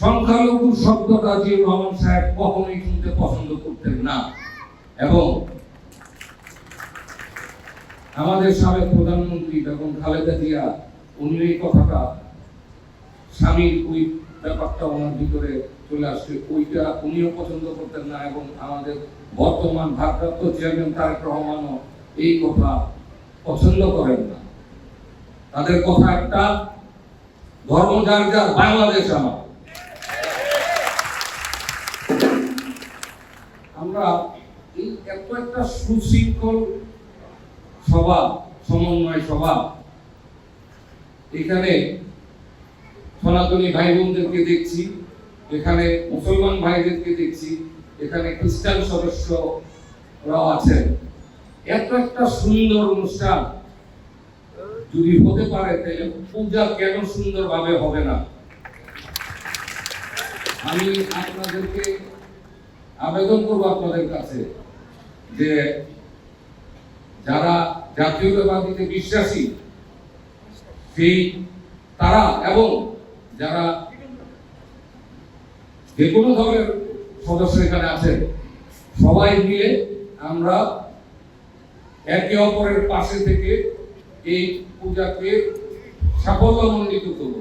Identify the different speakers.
Speaker 1: সংখ্যালঘু শব্দটা জিয়া রহমান সাহেব কখনোই শুনতে পছন্দ করতেন না। এবং আমাদের সাবেক প্রধানমন্ত্রী বেগম খালেদা জিয়া, উনি এই কথাটা স্বামীর ওই ব্যাপারটা ওনার ভিতরে চলে আসছে। ওইটা উনিও পছন্দ করতেন না এবং আমাদের বর্তমান ভারপ্রাপ্ত চেয়ারম্যান তারেক রহমানও এই কথা পছন্দ করেন না। তাদের কথা একটা, ধর্ম যার যার, বাংলাদেশ আমার। আমরা এই এত একটা সুশৃঙ্খল সভা সমন্বয় সভা এখানে সনাতনী ভাই বোনদেরকে দেখছি, এখানে মুসলমান ভাইদেরকে দেখছি, এখানে খ্রিস্টান সদস্যরাও আছেন। এত একটা সুন্দর অনুষ্ঠান যদি হতে পারে, তাহলে পূজা কেন সুন্দরভাবে হবে না? আমি আপনাদেরকে আবেদন করব আপনাদের কাছে যে যারা জাতীয়তাবাদীতে বিশ্বাসী, সেই তারা এবং যারা যে কোনো ধরনের সদস্য এখানে আছেন, সবাই মিলে আমরা একে অপরের পাশে থেকে এই পূজাকে সাফল্যমণ্ডিত করব।